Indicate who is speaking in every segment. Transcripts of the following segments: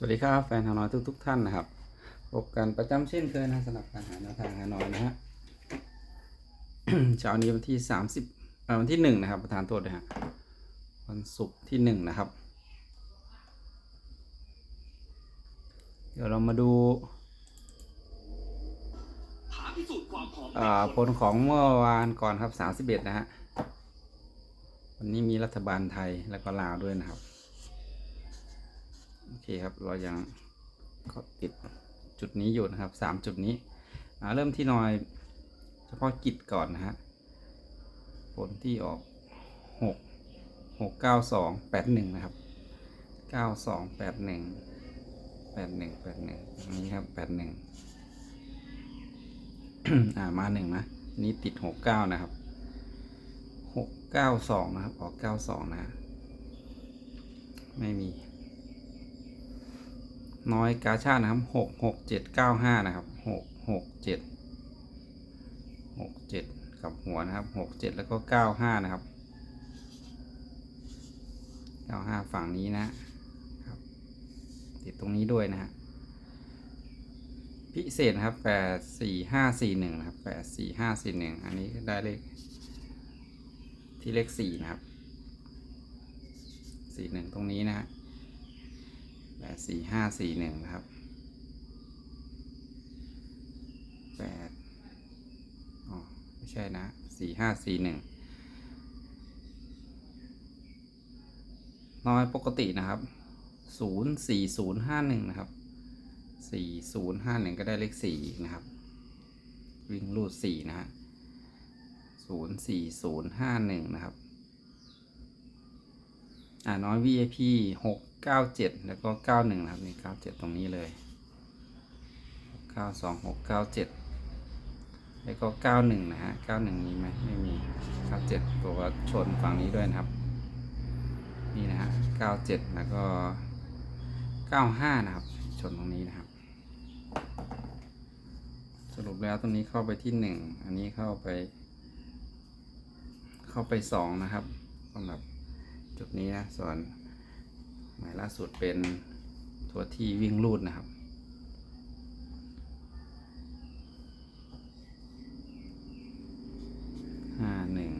Speaker 1: สวัสดีครับแฟนฮานอยทุกทุกๆท่านนะครับพบกันประจำเช่นเคยนะสำหรับการหาแนวทางฮานอยนะฮะเช้านี้วันที่สามสิบวันที่หนึ่งนะครับประธานโทษด้วยฮะวันศุกร์ที่หนึ่งนะครับ เดี๋ยวเรามาดูผลของเมื่อวานก่อนครับสามสิบเอ็ดนะฮะวันนี้มีรัฐบาลไทยแล้วก็ลาวด้วยนะครับ โอเคครับเรายังก็ติดจุดนี้อยู่นะครับสามจุดนี้เริ่มที่นอยเฉพาะกิจก่อนนะฮะผลที่ออกหกหกเก้าสองแปดหนึ่งนะครับเก้าสองแปดหนึ่งแปดหนึ่งแปดหนึ่งนี้ครับแปดหนึ่งอ่ามาหนึ่งนะนนี้ติดหกเก้านะครับหกเก้าสองนะครับ ออกเก้าสองนะ ไม่มี น้อยกาชาตินะครับหกหกเจ็ดเก้าห้านะครับหกหกเจ็ดหกเจ็ดกับหัวนะครับหกเจ็ดแล้วก็เก้าห้านะครับเก้าห้าฝั่งนี้นะครับติดตรงนี้ด้วยนะฮะพิเศษนะครับแปดสี่ห้าสี่หนึ่งนะครับแปดสี่ห้าสี่หนึ่งอันนี้ได้เลขที่เลขสี่นะครับสี่หนึ่งตรงนี้นะฮะ แปดสี่ห้าสี่หนึ่งนะครับแปดอ๋อไม่ใช่นะสี่ห้าสี่หนึ่งน้อยปกตินะครับศูนย์สี่ศูนย์ห้าหนึ่งนะครับสี่ศูนย์ห้าหนึ่งก็ได้เลขสี่นะครับ วิ่งรูดสี่นะฮะศูนย์สี่ศูนย์ห้าหนึ่งนะครับ อ่าน้อย VIP หก เก้าเจ็ดแล้วก็เก้าหนึ่งนะครับนี่เก้าเจ็ดตรงนี้เลยเก้าสองหกเก้าเจ็ดแล้วก็เก้าหนึ่งนะฮะเก้าหนึ่งมีไหมไม่มีเก้าเจ็ดตัวชนฝั่งนี้ด้วยนะครับ นี่นะฮะเก้าเจ็ดแล้วก็เก้าห้านะครับ ชนตรงนี้นะครับ สรุปแล้วตรงนี้เข้าไปที่หนึ่งอันนี้เข้าไป เข้าไปสองนะครับสำหรับจุดนี้นะ ส่วน หมายล่าสุดเป็นตัวที่วิ่งรูดนะครับ ห้าหนึ่ง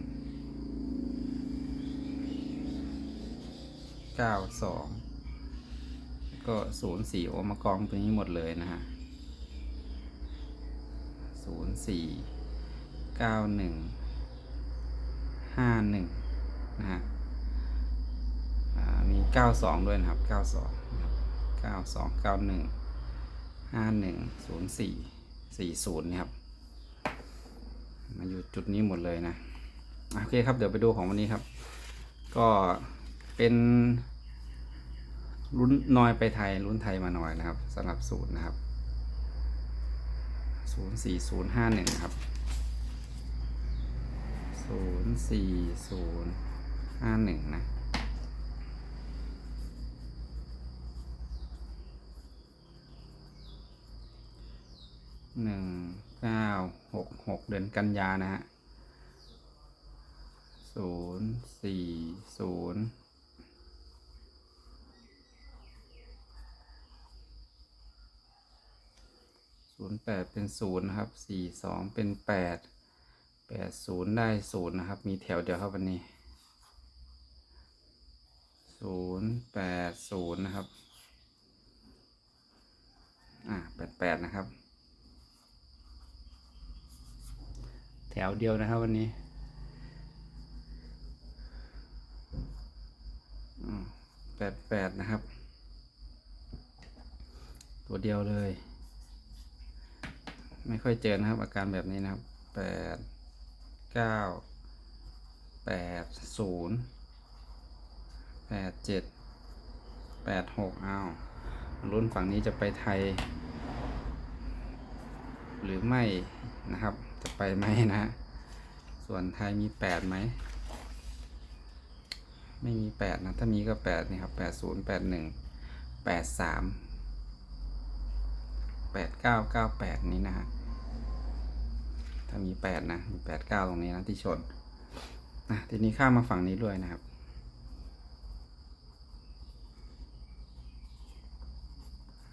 Speaker 1: เก้าสอง ก็ศูนย์สี่โอมากองตรงนี้หมดเลยนะฮะศูนย์สี่ เก้าหนึ่ง ห้าหนึ่งนะฮะ มีเก้าสองด้วยนะครับเก้าสองเก้าสองเก้าหนึ่งห้าหนึ่งศูนย์สี่สี่ศูนย์นี่ครับ มาอยู่จุดนี้หมดเลยนะ โอเคครับ เดี๋ยวไปดูของวันนี้ครับ ก็เป็นลุ้นน้อยไปไทยลุ้นไทยมาหน่อยนะครับสำหรับศูนย์นะครับศูนย์สี่ย์ห้าหนึ่งครับศูนย์สี่ศูนย์ห้าหนึ่งนะ หนึ่งเก้าหกหกเดือนกันยานะฮะศูนย์สี่ศูนย์ศูนย์แปดเป็นศูนย์นะครับสี่สองเป็นแปดแปดศูนย์ได้ศูนย์นะครับ มีแถวเดียวครับวันนี้ศูนย์แปดศูนย์นะครับ อ่าแปดแปดนะครับ แถ วเดียวนะครับวันนี้แปดแปดนะครับ ตัวเดียวเลย ไม่ค่อยเจอนะครับ อาการแบบนี้นะครับแปดเก้าแปดศูนย์แปดเจ็ดแปดหกอ้าวรุ่นฝั่งนี้จะไปไทย หรือไม่นะครับ จะไปไหมนะ ส่วนไทยมีแปดไหม ไม่มีแปดนะ ถ้ามีก็แปดนี่ครับแปดศูนย์แปดหนึ่งแปดสามแปดเก้าเก้าแปดนี้นะฮะ ถ้ามีแปดนะมีแปดเก้าตรงนี้นะที่ชนนะทีนี้ข้ามมาฝั่งนี้ด้วยนะครับ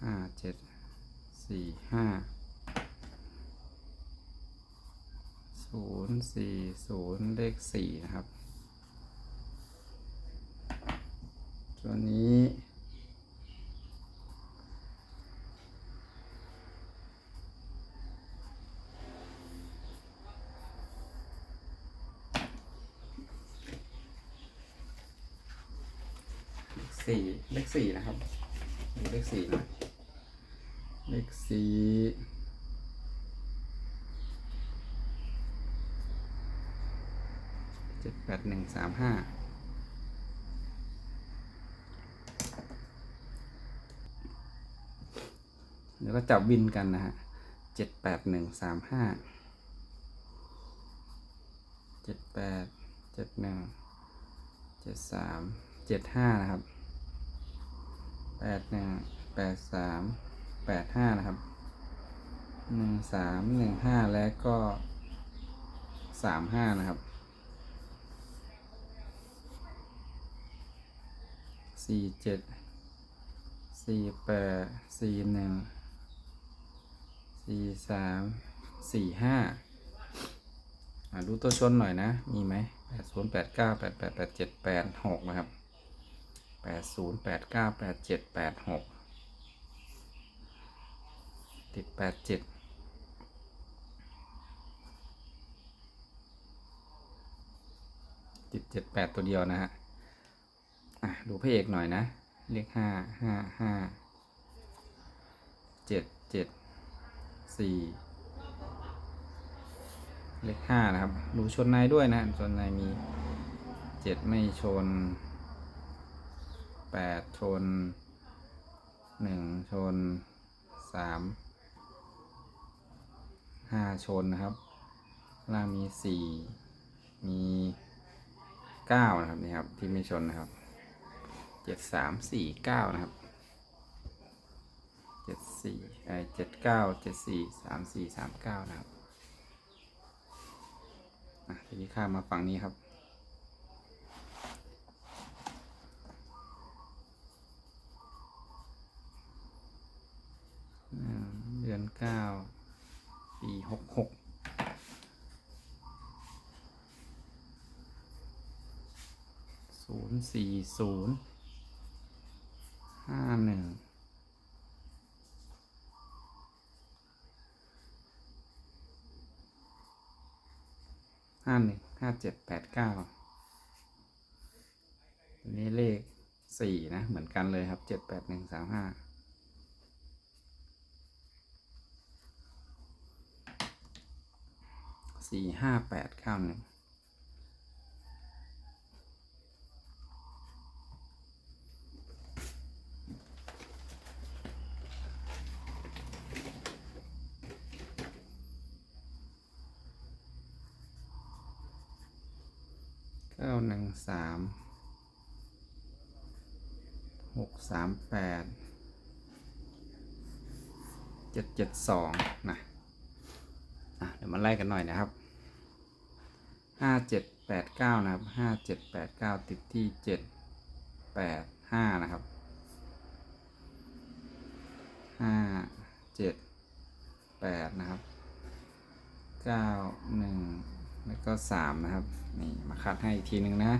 Speaker 1: ห้าเจ็ดสี่ห้า ศูนย์สี่ศูนย์เลขสี่นะครับ ตัวนี้เลขสี่เลขสี่นะครับ เลขสี่นะเลขสี่ จ็ดแปดหนึ่งสามห้าเดี๋ยวก็จับวินกันนะฮะเจ็ดแปดหนึ่งสามห้าเจ็ดแปดเจ็ดหนึ่งเจ็ดสามเจ็ดห้านะครับแปดหนึ่งแปดสามแปดห้านะครับหนึ่งสามหนึ่งห้าและก็สามห้านะครับ สี่เจ็ดสี่แปดสี่หนึ่งสี่สามสี่ห้าอ่าดูตัวชนหน่อยนะ มีไหมแปดศูนย์แปดเก้าแปดแปดแปดเจ็ดแปดหกนะครับแปดศูนย์แปดเก้าแปดเจ็ดแปดหกติดแปดเจ็ดติดเจ็ดแปดตัวเดียวนะฮะ ดูพระเอกหน่อยนะ เลขห้าห้าห้าเจ็ดเจ็ดสี่เลขห้านะครับ ดูชนในด้วยนะชนในมีเจ็ดไม่ชนแปดชนหนึ่งชนสามห้าชนนะครับ ล่างมีสี่มีเก้านะครับนี่ครับ ที่ไม่ชนนะครับ เจ็ดสามสี่เก้านะครับเจ็ดสี่ไอเจ็ดเก้าเจ็ดสี่สามสี่สามเก้านะครับอะทีนี้ข้ามมาฝั่งนี้ครับเดือนเก้าปีหกหกศูนย์สี่ศูนย์ ห้าหนึ่งห้าหนึ่งห้าเจ็ดแปดเก้าอันนี้เลขสี่นะ เหมือนกันเลยครับเจ็ดแปดหนึ่งสามห้าสี่ห้าแปดเก้าหนึ่ง หนึ่งสามหกสามแปดเจ็ดเจ็ดสองนะอะเดี๋ยวมาไล่กันหน่อยนะครับห้าเจ็ดแปดเก้านะครับห้าเจ็ดแปดเก้าติดที่เจ็ดแปดห้านะครับห้าเจ็ดแปดนะครับเก้าหนึ่ง แล้วก็สามนะครับนี่มาคัดให้อีกทีหนึ่งนะ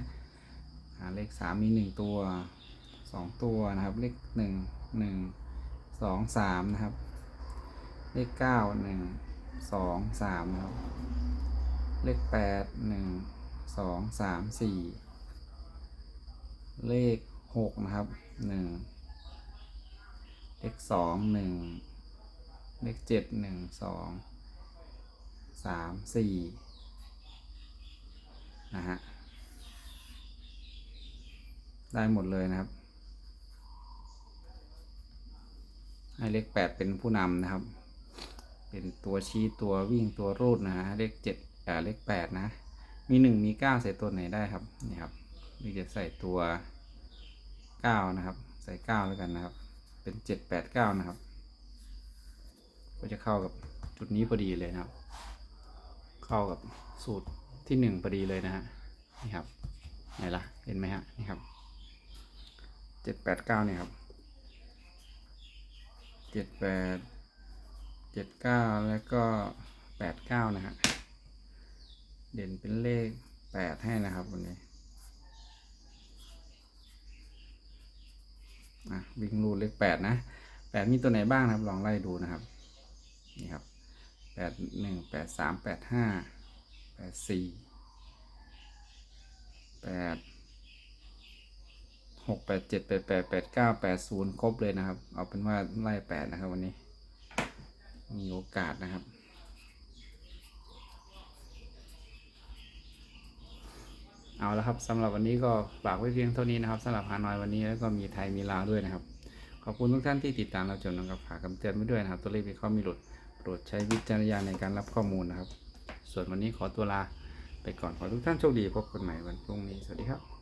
Speaker 1: เลขสามมีหนึ่งตัวสองตัวนะครับ เลขหนึ่งหนึ่งสองสามนะครับ เลขเก้าหนึ่งสองสามนะครับ เลขแปดหนึ่งสองสามสี่เลขหกนะครับหนึ่งเลขสองหนึ่งเลขเจ็ดหนึ่งสองสามสี่ นะฮะ ได้หมดเลยนะครับ ให้เลขแปดเป็นผู้นำนะครับ เป็นตัวชี้ตัววิ่งตัวรูดนะฮะ เลขเจ็ดอ่าเลขแปดนะ มีหนึ่งมีเก้าใส่ตัวไหนได้ครับ นี่ครับนี่จะใส่ตัวเก้านะครับ ใส่เก้าแล้วกันนะครับ เป็นเจ็ดแปดเก้านะครับ ก็จะเข้ากับจุดนี้พอดีเลยนะครับ เข้ากับสูตร ที่หนึ่งพอดีเลยนะฮะนี่ครับไหนล่ะเห็นไหมฮะนี่ครับเจ็ดแปดเก้าเนี่ยครับเจ็ดแปดเจ็ดเก้าแล้วก็แปดเก้านะฮะเด่นเป็นเลขแปดให้นะครับวันนี้อะวิ่งรูดเลขแปดนะแปดมีตัวไหนบ้างนะครับ ลองไล่ดูนะครับ นี่ครับแปดหนึ่งแปดสามแปดห้า แปดสี่แปดหกแปดเจ็ดแปดแปดแปดเก้าแปดศูนย์ครบเลยนะครับ เอาเป็นว่าไล่แปดนะครับวันนี้ มีโอกาสนะครับเอาละครับสำหรับวันนี้ก็ฝากไว้เพียงเท่านี้นะครับสำหรับฮานอยวันนี้แล้วก็มีไทยมีลาวด้วยนะครับ ขอบคุณทุกท่านที่ติดตามเราจนนะครับฝากคำเตือนไว้ด้วยนะครับ ตัวเลขมีข้อมีหลุดโปรดใช้วิจารณญาณในการรับข้อมูลนะครับ ส่วนวันนี้ขอตัวลาไปก่อนขอทุกท่านโชคดีพบกันใหม่วันพรุ่งนี้สวัสดีครับ